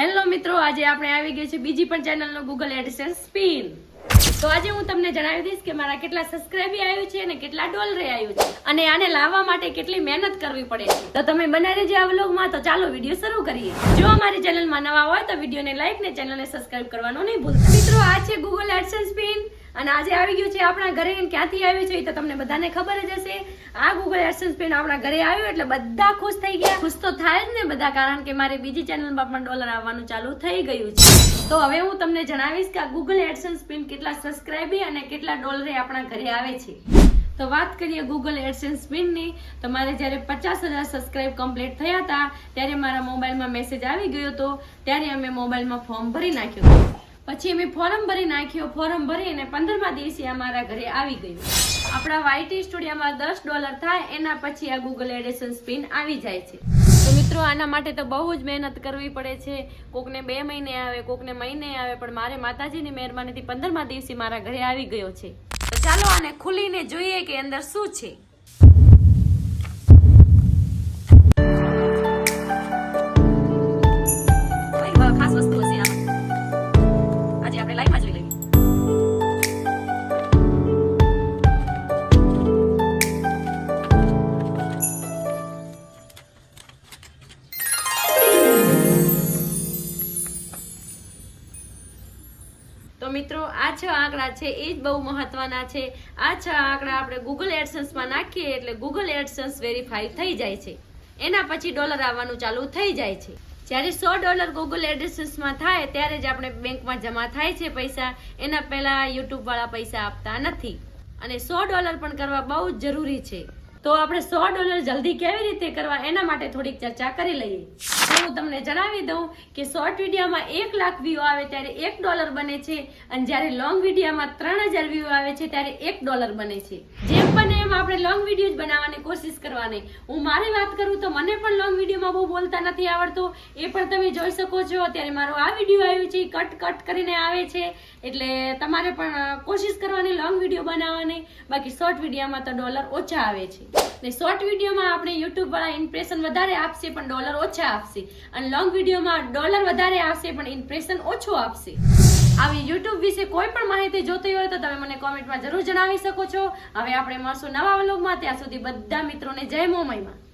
Hello મિત્રો આજે આપણે આવી ગઈ છે બીજી પણ ચેનલનો ગૂગલ એડસેન્સ સ્પિન તો આજે હું તમને જણાવી દઈશ કે મારા કેટલા સબસ્ક્રાઈબી આવ્યું છે અને કેટલા ડોલરે આવ્યું છે. અને આને લાવવા માટે કેટલી મહેનત કરવી પડે છે. તો તમે બનાવી રહેજો આ વ્લોગમાં. તો ચાલો વીડિયો શરૂ કરીએ. જો અમારી ચેનલમાં નવા હોય તો વિડીયોને લાઈક ને ચેનલને સબસ્ક્રાઇબ કરવાનું નહીં ભૂલતા. મિત્રો, આ છે ગૂગલ એડસન્સ પિન અને આજે આવી ગયું છે આપણા ઘરે ક્યાંથી આવ્યું છે એ તો તમને બધાને ખબર જ હશે. આ ગૂગલ એડસન્સ પિન આપણા ઘરે આવ્યું એટલે બધા ખુશ થઈ ગયા. ખુશ તો થાય જ ને બધા, કારણ કે મારે બીજી ચેનલમાં પણ ડોલર આવવાનું ચાલુ થઈ ગયું છે. તો હવે હું તમને જણાવીશ કે આ ગૂગલ એડસન્સ પિન કેટલા સબસ્ક્રાઇબી અને કેટલા ડોલરે આપણા ઘરે આવે છે. તો વાત કરીએ ગૂગલ એડસેન્સ પિનની તો મારે જ્યારે પચાસ હજાર સબસ્ક્રાઇબ કમ્પ્લીટ થયા હતા, ત્યારે મારા મોબાઈલમાં મેસેજ આવી ગયો હતો. ત્યારે અમે મોબાઈલમાં ફોર્મ ભરી નાખ્યું પછી અમે ફોર્મ ભરી નાખ્યો. ફોર્મ ભરી અને પંદરમા દિવસે અમારા ઘરે આવી ગયું. આપણા વાયટી સ્ટુડિયોમાં દસ ડોલર થાય, એના પછી આ ગૂગલ એડસેન્સ પિન આવી જાય છે. તો મિત્રો, આના માટે તો બહુ જ મહેનત કરવી પડે છે. કોકને બે મહિને આવે, કોકને મહિને આવે, પણ મારે માતાજીની મહેરબાનીથી પંદરમા દિવસે મારા ઘરે આવી ગયો છે. તો ચાલો આને ખુલીને જોઈએ કે અંદર શું છે. તો મિત્રો, આ છ આંકડા છે, એ જ બહુ મહત્વના છે. આ છ આંકડા આપણે ગૂગલ એડસન્સમાં નાખીએ એટલે ગૂગલ એડસન્સ વેરીફાઈ થઈ જાય છે. એના પછી ડોલર આવવાનું ચાલુ થઈ જાય છે. જ્યારે સો ડોલર ગૂગલ એડસન્સમાં થાય, ત્યારે જ આપણે બેંકમાં જમા થાય છે પૈસા. એના પહેલાં યુટ્યુબવાળા પૈસા આપતા નથી. અને સો ડોલર પણ કરવા બહુ જ જરૂરી છે. તો આપણે સો ડોલર જલ્દી કેવી રીતે કરવા એના માટે થોડીક ચર્ચા કરી લઈએ. તો હું તમને જણાવી દઉં કે શોર્ટ વિડીયોમાં એક લાખ વ્યૂ આવે ત્યારે એક ડોલર બને છે. અને જ્યારે લોંગ વિડીયોમાં ત્રણ હજાર વ્યૂ આવે છે ત્યારે એક ડોલર બને છે. જેમ બને એમ આપણે લોંગ વીડિયો જ બનાવવાની કોશિશ કરવાની. હું મારી વાત કરું તો મને પણ લોંગ વિડીયોમાં બહુ બોલતા નથી આવડતું. એ પણ તમે જોઈ શકો છો. અત્યારે મારો આ વીડિયો આવ્યો છે કટ કટ કરીને આવે છે. એટલે તમારે પણ કોશિશ કરવાની લોંગ વીડિયો બનાવવાની. બાકી શોર્ટ વિડીયોમાં તો ડોલર ઓછા આવે છે. ને શોર્ટ વિડીયોમાં આપણે યુટ્યુબવાળા ઇમ્પ્રેશન વધારે આપશે, પણ ડોલર ઓછા આપશે. અને લોંગ વિડીયોમાં ડોલર વધારે આવશે, પણ ઇમ્પ્રેશન ઓછું આપશે. આવી યુટ્યુબ વિશે કોઈ પણ માહિતી જોતી હોય તો તમે મને કોમેન્ટમાં જરૂર જણાવી શકો છો. હવે આપણે મળશું નવા વ્લોગમાં ત્યાં સુધી બધા મિત્રોને જય મોમયમાં.